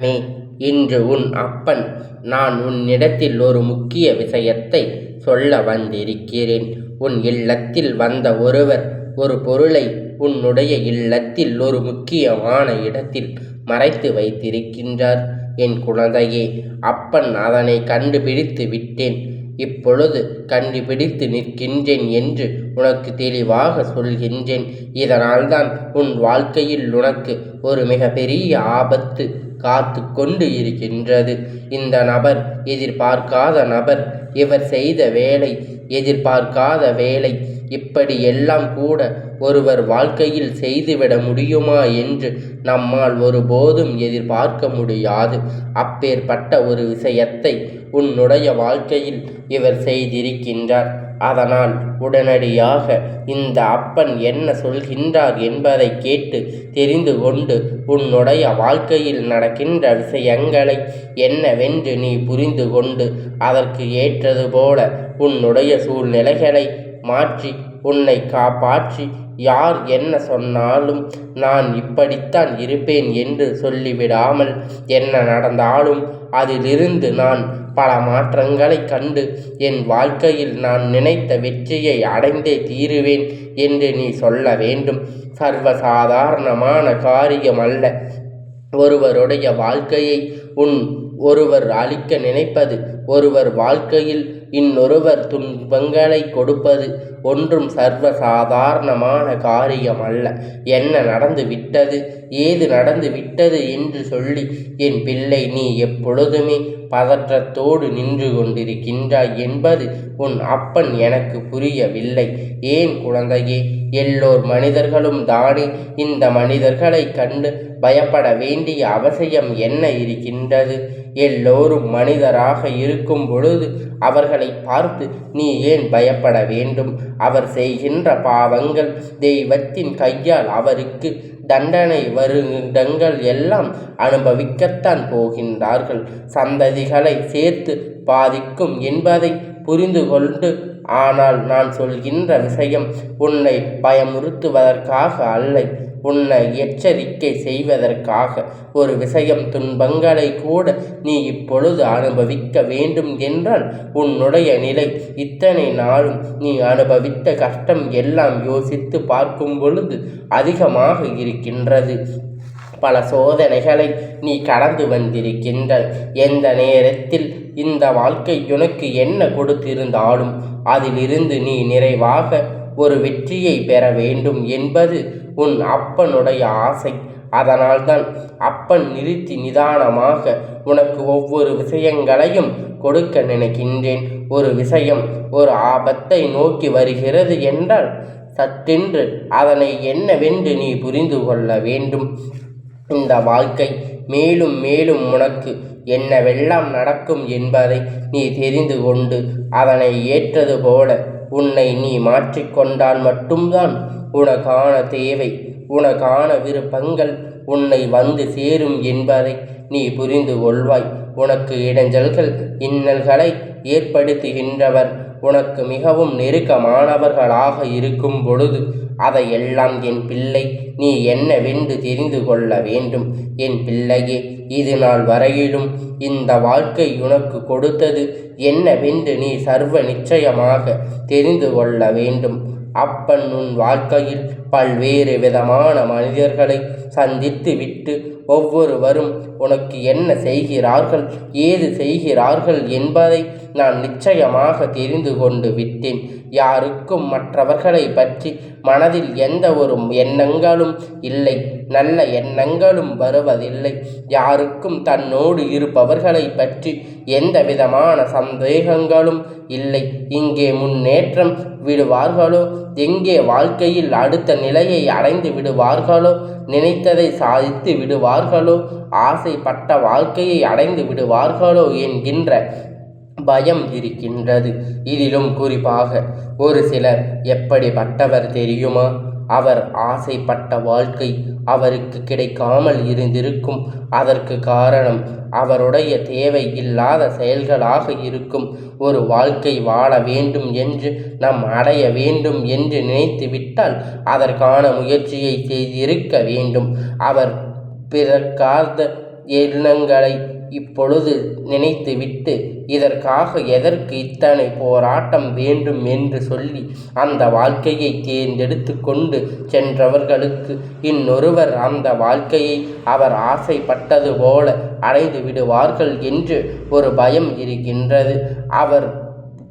மே இன்று உன் அப்பன் நான் உன்னிடத்தில் ஒரு முக்கிய விஷயத்தை சொல்ல வந்திருக்கிறேன். உன் இல்லத்தில் வந்த ஒருவர் ஒரு பொருளை உன்னுடைய இல்லத்தில் ஒரு முக்கியமான இடத்தில் மறைத்து வைத்திருக்கின்றார். என் குழந்தையே அப்பன் அதனை கண்டுபிடித்து விட்டேன். இப்பொழுது கண்டுபிடித்து நிற்கின்றேன் என்று உனக்கு தெளிவாக சொல்கின்றேன். இதனால்தான் உன் வாழ்க்கையில் உனக்கு ஒரு மிகப்பெரிய ஆபத்து காத்து கொண்டு இருக்கின்றது. இந்த நபர் எதிர்பார்க்காத நபர் இவர் செய்த வேலை எதிர்பார்க்காத வேலை இப்படி எல்லாம் கூட ஒருவர் வாழ்க்கையில் செய்துவிட முடியுமா என்று நம்மால் ஒருபோதும் எதிர்பார்க்க முடியாது. அப்பேற்பட்ட ஒரு விஷயத்தை உன்னுடைய வாழ்க்கையில் இவர் செய்திருக்கின்றார். அதனால் உடனடியாக இந்த அப்பன் என்ன சொல்கின்றார் என்பதை கேட்டு தெரிந்து கொண்டு உன்னுடைய வாழ்க்கையில் நடக்கின்ற விஷயங்களை என்னவென்று நீ புரிந்து கொண்டு அதற்கு ஏற்றது போல உன்னுடைய சூழ்நிலைகளை மாற்றி உன்னை காப்பாற்றி யார் என்ன சொன்னாலும் நான் இப்படித்தான் இருப்பேன் என்று சொல்லிவிடாமல் என்ன நடந்தாலும் அதிலிருந்து நான் பல மாற்றங்களை கண்டு என் வாழ்க்கையில் நான் நினைத்த வெற்றியை அடைந்தே தீருவேன் என்று நீ சொல்ல வேண்டும். சர்வசாதாரணமான காரியம் அல்ல. ஒருவருடைய வாழ்க்கையை உன் ஒருவர் அழிக்க நினைப்பது ஒருவர் வாழ்க்கையில் இன்னொருவர் துன்பங்களை கொடுப்பது ஒன்றும் சர்வ சாதாரணமான காரியம் அல்ல என்ன நடந்து விட்டது? ஏது நடந்து விட்டது என்று சொல்லி என் பிள்ளை நீ எப்பொழுதுமே பதற்றத்தோடு நின்று கொண்டிருக்கின்றாய் என்பது உன் அப்பன் எனக்கு புரியவில்லை. ஏன் குழந்தையே? எல்லோர் மனிதர்களும் தானே. இந்த மனிதர்களை கண்டு பயப்பட வேண்டிய அவசியம் என்ன இருக்கின்றது? எல்லோரும் மனிதராக இருக்கும் பொழுது அவர்களை பார்த்து நீ ஏன் பயப்பட வேண்டும்? அவர் செய்கின்ற பாவங்கள் தெய்வத்தின் கையால் அவருக்கு தண்டனை வருடங்கள் எல்லாம் அனுபவிக்கத்தான் போகின்றார்கள். சந்ததிகளை சேர்த்து பாதிக்கும் என்பதை புரிந்து கொண்டு ஆனால் நான் சொல்கின்ற விஷயம் உன்னை பயமுறுத்துவதற்காக அல்ல. உன்னை எச்சரிக்கை செய்வதற்காக ஒரு விஷயம் துன்பங்களை கூட நீ இப்பொழுது அனுபவிக்க வேண்டும் என்றால் உன்னுடைய நிலை இத்தனை நாளும் நீ அனுபவித்த கஷ்டம் எல்லாம் யோசித்து பார்க்கும் பொழுது அதிகமாக இருக்கின்றது. பல சோதனைகளை நீ கடந்து வந்திருக்கின்ற எந்த நேரத்தில் இந்த வாழ்க்கை உனக்கு என்ன கொடுத்திருந்தாலும் அதிலிருந்து நீ நிறைவாக ஒரு வெற்றியை பெற வேண்டும் என்பது உன் அப்பனுடைய ஆசை. அதனால்தான் அப்பன் நிறுத்தி நிதானமாக உனக்கு ஒவ்வொரு விஷயங்களையும் கொடுக்க நினைக்கின்றேன். ஒரு விஷயம் ஒரு ஆபத்தை நோக்கி வருகிறது என்றால் சட்டென்று அதனை என்னவென்று நீ புரிந்து கொள்ள வேண்டும். இந்த வாழ்க்கை மேலும் மேலும் உனக்கு என்னவெல்லாம் நடக்கும் என்பதை நீ தெரிந்து கொண்டு அதனை ஏற்றது போல உன்னை நீ மாற்றிக்கொண்டால் மட்டும்தான் உனக்கான தேவை. உனக்கான விருப்பங்கள் உன்னை வந்து சேரும் என்பதை நீ புரிந்து கொள்வாய். உனக்கு இடைஞ்சல்கள் இன்னல்களை ஏற்படுத்துகின்றவர் உனக்கு மிகவும் நெருக்கமானவர்களாக இருக்கும் பொழுது அதையெல்லாம் என் பிள்ளை நீ என்னவென்று தெரிந்து கொள்ள வேண்டும்? என் பிள்ளையே இது நாள் வரையிலும் இந்த வாழ்க்கை உனக்கு கொடுத்தது. என்னவென்று நீ சர்வ நிச்சயமாக தெரிந்து கொள்ள வேண்டும். அப்பன் உன் வாழ்க்கையில் பல்வேறு விதமான மனிதர்களை சந்தித்து விட்டு ஒவ்வொருவரும் உனக்கு என்ன செய்கிறார்கள் ஏது செய்கிறார்கள் என்பதை நான் நிச்சயமாக தெரிந்து கொண்டு விட்டேன். யாருக்கும் மற்றவர்களை பற்றி மனதில் எந்த ஒரு எண்ணங்களும் இல்லை. நல்ல எண்ணங்களும் வருவதில்லை. யாருக்கும் தன்னோடு இருப்பவர்களை பற்றி எந்த விதமான சந்தேகங்களும் இல்லை. இங்கே முன்னேற்றம் விடுவார்களோ? எங்கே வாழ்க்கையில் அடுத்த நிலையை அடைந்து விடுவார்களோ? நினைத்ததை சாதித்து விடுவார்களோ? ஆசைப்பட்ட வாழ்க்கையை அடைந்து விடுவார்களோ? என்கின்ற பயம் இருக்கின்றது. இதிலும் குறிப்பாக ஒரு சிலர் எப்படிப்பட்டவர் தெரியுமா? அவர் ஆசைப்பட்ட வாழ்க்கை அவருக்கு கிடைக்காமல் இருந்திருக்கும். அதற்கு காரணம் அவருடைய தேவை இல்லாத செயல்களாக இருக்கும். ஒரு வாழ்க்கை வாழ வேண்டும் என்று நாம் அடைய வேண்டும் என்று நினைத்து விட்டால் அதற்கான முயற்சியை செய்திருக்க வேண்டும். அவர் பிறக்காத எண்ணங்களை இப்பொழுது நினைத்துவிட்டு இதற்காக எதற்கு இத்தனை போராட்டம் வேண்டும் என்று சொல்லி அந்த வாழ்க்கையை தேர்ந்தெடுத்து கொண்டு சென்றவர்களுக்கு இன்னொருவர் அந்த வாழ்க்கையை அவர் ஆசைப்பட்டது போல அடைந்து விடுவார்கள் என்று ஒரு பயம் இருக்கின்றது. அவர்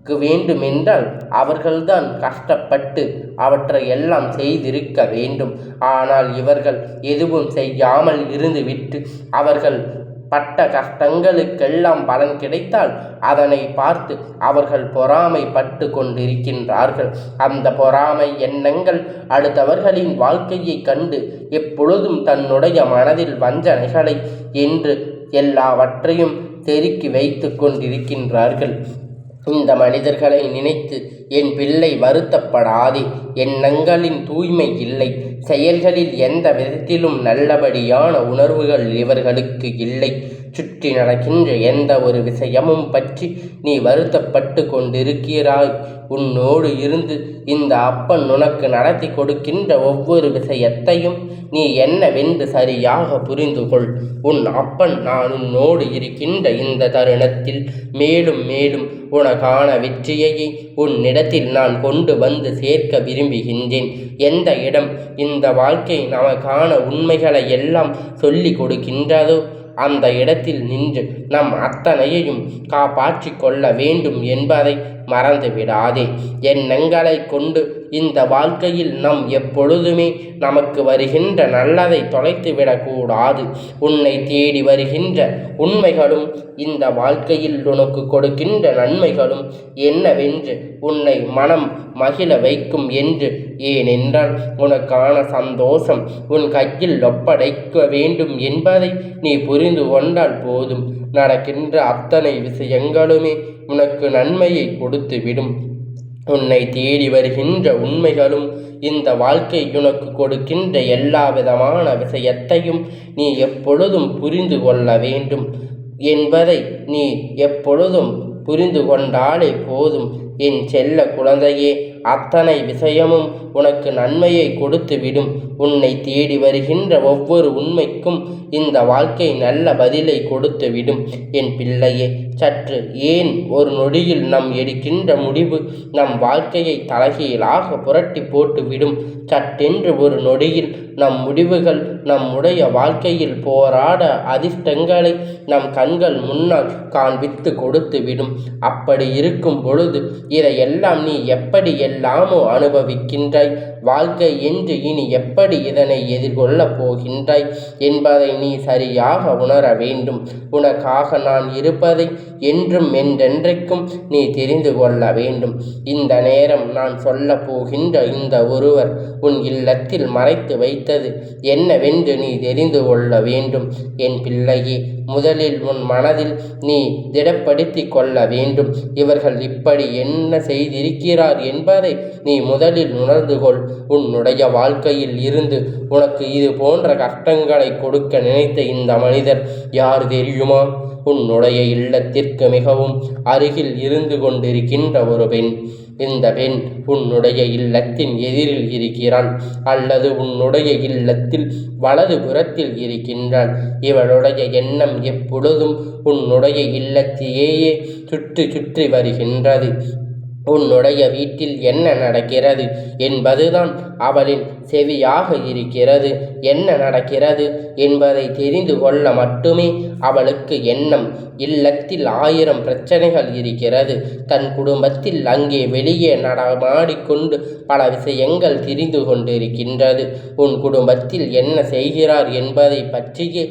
வேண்டுமென்றால் அவர்கள்தான் கஷ்டப்பட்டு அவற்றை எல்லாம் செய்திருக்க வேண்டும். ஆனால் இவர்கள் எதுவும் செய்யாமல் இருந்துவிட்டு அவர்கள் பட்ட கஷ்டங்களுக்கெல்லாம் பலன் கிடைத்தால் அதனை பார்த்து அவர்கள் பொறாமைப்பட்டு கொண்டிருக்கின்றார்கள். அந்த பொறாமை எண்ணங்கள் அடுத்தவர்களின் வாழ்க்கையை கண்டு எப்பொழுதும் தன்னுடைய மனதில் வஞ்சனைகளை என்று எல்லாவற்றையும் தெருக்கி வைத்து கொண்டிருக்கின்றார்கள். இந்த மனிதர்களை நினைத்து என் பிள்ளை வருத்தப்படாதே எண்ணங்களின் தூய்மை இல்லை செயல்களில் எந்த விதத்திலும் நல்லபடியான உணர்வுகள் இவர்களுக்கு இல்லை சுற்றி நடக்கின்ற எந்த ஒரு விஷயமும் பற்றி நீ வருத்தப்பட்டு கொண்டிருக்கிறாய். உன்னோடு இருந்து இந்த அப்பன் உனக்கு நடத்தி கொடுக்கின்ற ஒவ்வொரு விஷயத்தையும் நீ என்னவென்று சரியாக புரிந்து கொள். உன் அப்பன் நான் உன்னோடு இருக்கின்ற இந்த தருணத்தில் மேலும் மேலும் உனக்கான வெற்றியையே உன்னிடத்தில் நான் கொண்டு வந்து சேர்க்க விரும்புகின்றேன். எந்த இடம் இந்த வாழ்க்கை நமக்கான உண்மைகளை எல்லாம் சொல்லி கொடுக்கின்றதோ அந்த இடத்தில் நின்று நம் அத்தனையையும் காப்பாற்றி கொள்ள வேண்டும் என்பதை மறந்துவிடாதே. எண்ணங்களை கொண்டு இந்த வாழ்க்கையில் நம் எப்பொழுதுமே நமக்கு வருகின்ற நல்லதை தொலைத்து விடக்கூடாது உன்னை தேடி வருகின்ற உண்மைகளும் இந்த வாழ்க்கையில் உனக்கு கொடுக்கின்ற நன்மைகளும் என்னவென்று உன்னை மனம் மகிழ வைக்கும் என்று ஏனென்றால் உனக்கான சந்தோஷம் உன் கையில் ஒப்படைக்க வேண்டும் என்பதை நீ புரிந்து கொண்டால் போதும். நடக்கின்ற அத்தனை விஷயங்களுமே உனக்கு நன்மையை கொடுத்துவிடும். உன்னை தேடி வருகின்ற உண்மைகளும் இந்த வாழ்க்கை உனக்கு கொடுக்கின்ற எல்லா விதமான விஷயத்தையும் நீ எப்பொழுதும் புரிந்து கொள்ள வேண்டும். என்பதை நீ எப்பொழுதும் புரிந்து கொண்டாலே போதும். என் செல்ல குழந்தையே அத்தனை விஷயமும் உனக்கு நன்மையை கொடுத்துவிடும். உன்னை தேடி வருகின்ற ஒவ்வொரு உண்மைக்கும் இந்த வாழ்க்கை நல்ல பதிலை கொடுத்துவிடும். என் பிள்ளையே சற்று ஏன் ஒரு நொடியில் நம் எடுக்கின்ற முடிவு நம் வாழ்க்கையை தலைகீழாக புரட்டி போட்டுவிடும். சட்டென்று ஒரு நொடியில் நம் முடிவுகள் நம்முடைய வாழ்க்கையில் போராட அதிர்ஷ்டங்களை நம் கண்கள் முன்னால் காண்பித்து கொடுத்துவிடும். அப்படி இருக்கும் பொழுது இதையெல்லாம் நீ எப்படி எல்லாமோ அனுபவிக்கின்றாய். வாழ்க்கை என்று இனி எப்படி இதனை எதிர்கொள்ளப் போகின்றாய் என்பதை நீ சரியாக உணர வேண்டும். உனக்காக நான் இருப்பதை என்றும் என்றென்றைக்கும் நீ தெரிந்து கொள்ள வேண்டும். இந்த நேரம் நான் சொல்ல போகின்ற இந்த ஒருவர் உன் இல்லத்தில் மறைத்து வைத்தது என்னவென்று நீ தெரிந்து கொள்ள வேண்டும். என் பிள்ளையே முதலில் உன் மனதில் நீ திடப்படுத்தி கொள்ள வேண்டும். இவர்கள் இப்படி என்ன செய்திருக்கிறார் என்பதை நீ முதலில் உணர்ந்து கொள். உன்னுடைய வாழ்க்கையில் இருந்து உனக்கு இது போன்ற கஷ்டங்களை கொடுக்க நினைத்த இந்த மனிதர் யார் தெரியுமா? உன்னுடைய இல்லத்திற்கு மிகவும் அருகில் இருந்து கொண்டிருக்கின்ற ஒரு பெண். இந்த பெண் உன்னுடைய இல்லத்தின் எதிரில் இருக்கிறாள் அல்லது உன்னுடைய இல்லத்தில் வலது புறத்தில் இருக்கின்றாள். இவளுடைய எண்ணம் எப்பொழுதும் உன்னுடைய இல்லத்தையே சுற்றி சுற்றி வருகின்றது. உன்னுடைய வீட்டில் என்ன நடக்கிறது? என்பதுதான் அவளின் செவியாக இருக்கிறது. என்ன நடக்கிறது? என்பதை தெரிந்து கொள்ள மட்டுமே அவளுக்கு எண்ணம். இல்லத்தில் ஆயிரம் பிரச்சனைகள் இருக்கிறது. தன் குடும்பத்தில் அங்கே வெளியே நடமாடிக்கொண்டு பல விஷயங்கள் தெரிந்து கொண்டிருக்கின்றது. உன் குடும்பத்தில் என்ன செய்கிறார் என்பதை பற்றியே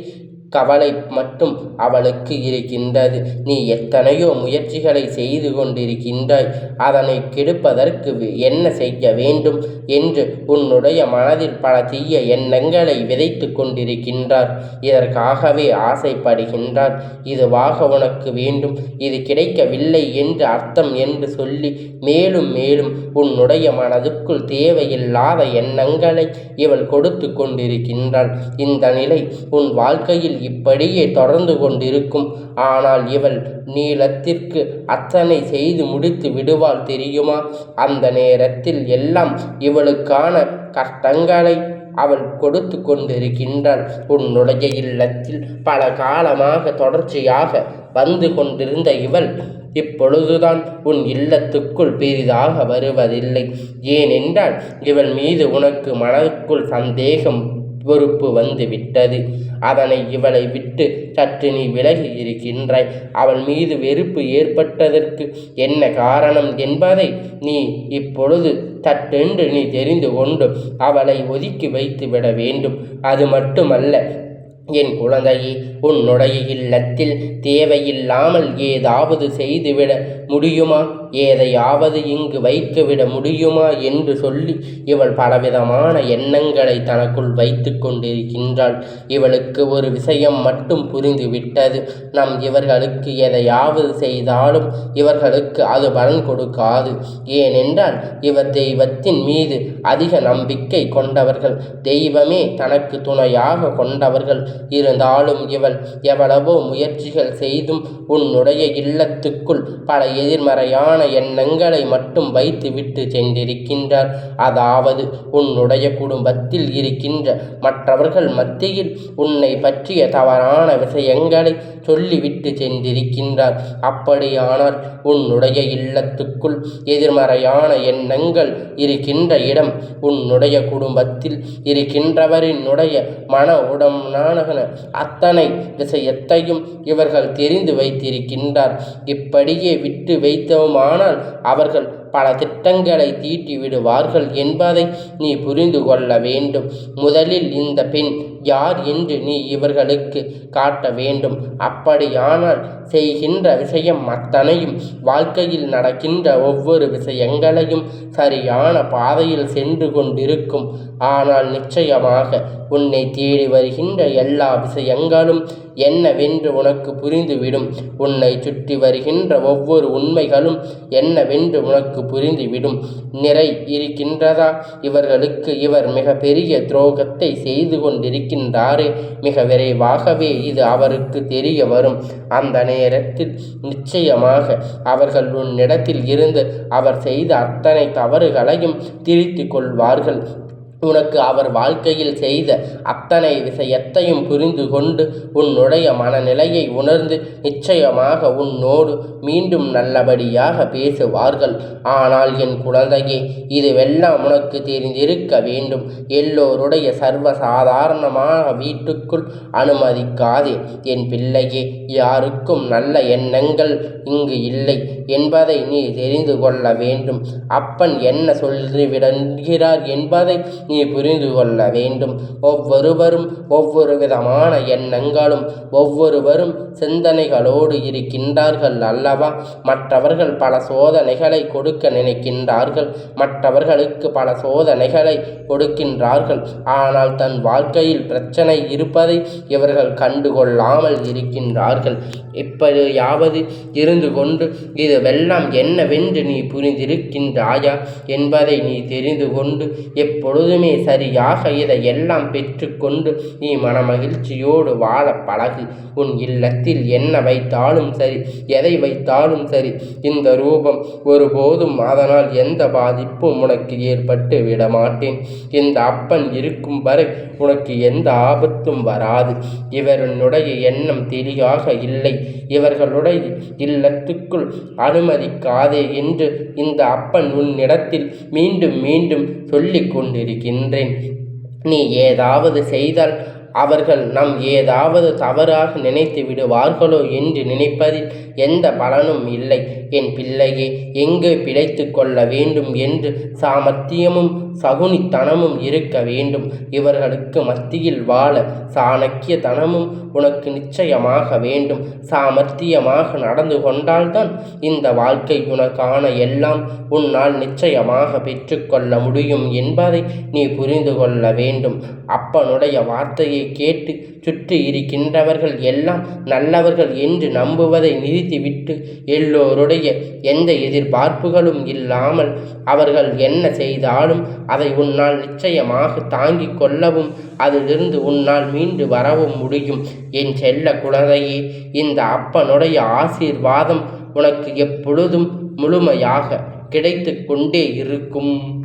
கவலை மட்டும் அவளுக்கு இருக்கின்றது. நீ எத்தனையோ முயற்சிகளை செய்து கொண்டிருக்கின்றாய். அதனை கெடுப்பதற்கு என்ன செய்ய வேண்டும் என்று உன்னுடைய மனதில் பல தீய எண்ணங்களை விதைத்து கொண்டிருக்கின்றார். இதற்காகவே ஆசைப்படுகின்றார். இதுவாக உனக்கு வேண்டும். இது கிடைக்கவில்லை என்று அர்த்தம் என்று சொல்லி மேலும் மேலும் உன்னுடைய மனதுக்குள் தேவையில்லாத எண்ணங்களை இவள் கொடுத்து கொண்டிருக்கின்றாள். இந்த நிலை உன் வாழ்க்கையில் இப்படியே தொடர்ந்து கொண்டிருக்கும். ஆனால் இவள் நீளத்திற்கு அத்தனை செய்து முடித்து விடுவாள் தெரியுமா? அந்த நேரத்தில் எல்லாம் இவளுக்கான கஷ்டங்களை அவள் கொடுத்து கொண்டிருக்கின்றாள். உன்னுடைய இல்லத்தில் பல காலமாக தொடர்ச்சியாக வந்து கொண்டிருந்த இவள் இப்பொழுதுதான் உன் இல்லத்துக்குள் பெரிதாக வருவதில்லை. ஏனென்றால் இவள் மீது உனக்கு மனதுக்குள் சந்தேகம் பொறுப்பு வந்து விட்டது. அதனை இவளை விட்டு சற்று நீ விலகி இருக்கின்றாய். அவள் மீது வெறுப்பு ஏற்பட்டதற்கு என்ன காரணம் என்பதை நீ இப்பொழுது சட்டென்று நீ தெரிந்து கொண்டு அவளை ஒதுக்கி வைத்து விட வேண்டும். அது மட்டுமல்ல என் குழந்தையே உன்னுடைய இல்லத்தில் தேவையில்லாமல் ஏதாவது செய்துவிட முடியுமா? ஏதையாவது இங்கு வைத்துவிட முடியுமா என்று சொல்லி இவள் பலவிதமான எண்ணங்களை தனக்குள் வைத்து கொண்டிருக்கின்றாள். இவளுக்கு ஒரு விஷயம் மட்டும் புரிந்துவிட்டது நம் இவர்களுக்கு எதையாவது செய்தாலும் இவர்களுக்கு அது பலன் கொடுக்காது. ஏனென்றால் இவர் தெய்வத்தின் மீது அதிக நம்பிக்கை கொண்டவர்கள் தெய்வமே தனக்கு துணையாக கொண்டவர்கள். இருந்தாலும் இவள் எவ்வளவோ முயற்சிகள் செய்தும் உன்னுடைய இல்லத்துக்குள் பல எதிர்மறையான எண்ணங்களை மட்டும் வைத்துவிட்டு சென்றிருக்கின்றார். அதாவது உன்னுடைய குடும்பத்தில் இருக்கின்ற மற்றவர்கள் மத்தியில் உன்னை பற்றிய தவறான விஷயங்களை சொல்லிவிட்டு சென்றிருக்கின்றார். அப்படியானால் உன்னுடைய இல்லத்துக்குள் எதிர்மறையான எண்ணங்கள் இருக்கின்ற இடம் உன்னுடைய குடும்பத்தில் இருக்கின்றவரினுடைய மன உடம்பான அத்தனை விஷயத்தையும் இவர்கள் தெரிந்து வைத்திருக்கின்றார். இப்படியே விட்டு வைத்தோமானால் அவர்கள் பல திட்டங்களை தீட்டி விடுவார்கள் என்பதை நீ புரிந்து கொள்ள வேண்டும். முதலில் இந்த பெண் யார் என்று நீ இவர்களுக்கு காட்ட வேண்டும். அப்படியானால் செய்கின்ற விஷயம் அத்தனையும் வாழ்க்கையில் நடக்கின்ற ஒவ்வொரு விஷயங்களையும் சரியான பாதையில் சென்று கொண்டிருக்கும். ஆனால் நிச்சயமாக உன்னை தேடி வருகின்ற எல்லா விஷயங்களும் என்னவென்று உனக்கு புரிந்துவிடும்? உன்னை சுற்றி வருகின்ற ஒவ்வொரு உண்மைகளும் என்னவென்று உனக்கு புரிந்துவிடும்? நிறை இருக்கின்றதா? இவர்களுக்கு இவர் மிக பெரிய துரோகத்தை செய்து கொண்டிருக்கின்றாரே. மிக விரைவாகவே இது அவருக்கு தெரிய வரும். அந்த நேரத்தில் நிச்சயமாக அவர்கள் உன்னிடத்தில் இருந்து அவர் செய்த அத்தனை தவறுகளையும் திருத்திக் கொள்வார்கள். உனக்கு அவர் வாழ்க்கையில் செய்த அத்தனை விஷயத்தையும் புரிந்து கொண்டு உன்னுடைய மனநிலையை உணர்ந்து நிச்சயமாக உன்னோடு மீண்டும் நல்லபடியாக பேசுவார்கள். ஆனால் என் குழந்தையே இதுவெல்லாம் உனக்கு தெரிந்திருக்க வேண்டும். எல்லோருடைய சர்வசாதாரணமாக வீட்டுக்குள் அனுமதிக்காதே. என் பிள்ளையே யாருக்கும் நல்ல எண்ணங்கள் இங்கு இல்லை என்பதை நீ தெரிந்து கொள்ள வேண்டும். அப்பன் என்ன சொல்லிவிடுகிறார் என்பதை நீ புரிந்து கொள்ள வேண்டும். ஒவ்வொருவரும் ஒவ்வொரு விதமான எண்ணங்களும் ஒவ்வொருவரும் சிந்தனைகளோடு இருக்கின்றார்கள் அல்லவா? மற்றவர்கள் பல சோதனைகளை கொடுக்க நினைக்கின்றார்கள். மற்றவர்களுக்கு பல சோதனைகளை கொடுக்கின்றார்கள். ஆனால் தன் வாழ்க்கையில் பிரச்சனை இருப்பதை இவர்கள் கண்டுகொள்ளாமல் இருக்கின்றார்கள். இப்படியாவது இருந்து கொண்டு இதுவெல்லாம் என்னவென்று நீ புரிந்திருக்கின்றாயா என்பதை நீ தெரிந்து கொண்டு எப்பொழுது சரியாக இதை எல்லாம் பெற்றுக்கொண்டு நீ மனமகிழ்ச்சியோடு வாழ பழகு. உன் இல்லத்தில் என்ன வைத்தாலும் சரி எதை வைத்தாலும் சரி இந்த ரூபம் ஒருபோதும் அதனால் எந்த பாதிப்பும் உனக்கு ஏற்பட்டு விட மாட்டேன் இந்த அப்பன் இருக்கும் வரை உனக்கு எந்த ஆபத்தும் வராது. இவருடைய எண்ணம் தெளிவாக இல்லை. இவர்களுடைய இல்லத்துக்குள் அனுமதிக்காதே என்று இந்த அப்பன் உன்னிடத்தில் மீண்டும் மீண்டும் சொல்லிக் இருக்கின்றேன் நீ ஏதாவது செய்தால் அவர்கள் நம் ஏதாவது தவறாக நினைத்து விடுவார்களோ என்று நினைப்பதில் எந்த பலனும் இல்லை. என் பிள்ளையே எங்கு பிழைத்து கொள்ள வேண்டும் என்று சாமர்த்தியமும் சகுனித்தனமும் இருக்க வேண்டும். இவர்களுக்கு மத்தியில் வாழ சாணக்கிய தனமும் உனக்கு நிச்சயமாக வேண்டும். சாமர்த்தியமாக நடந்து கொண்டால்தான் இந்த வாழ்க்கை உனக்கான எல்லாம் உன்னால் நிச்சயமாக பெற்றுக்கொள்ள முடியும் என்பதை நீ புரிந்து கொள்ள வேண்டும். அப்பனுடைய வார்த்தையை கேட்டு சுற்றி இருக்கின்றவர்கள் எல்லாம் நல்லவர்கள் என்று நம்புவதை நிறுத்திவிட்டு எல்லோருடைய எந்த எதிர்பார்ப்புகளும் இல்லாமல் அவர்கள் என்ன செய்தாலும் அதை உன்னால் நிச்சயமாக தாங்கிக் கொள்ளவும் அதிலிருந்து உன்னால் மீண்டு வரவும் முடியும். என் செல்ல குழந்தையே இந்த அப்பனுடைய ஆசீர்வாதம் உனக்கு எப்பொழுதும் முழுமையாக கிடைத்து கொண்டே இருக்கும்.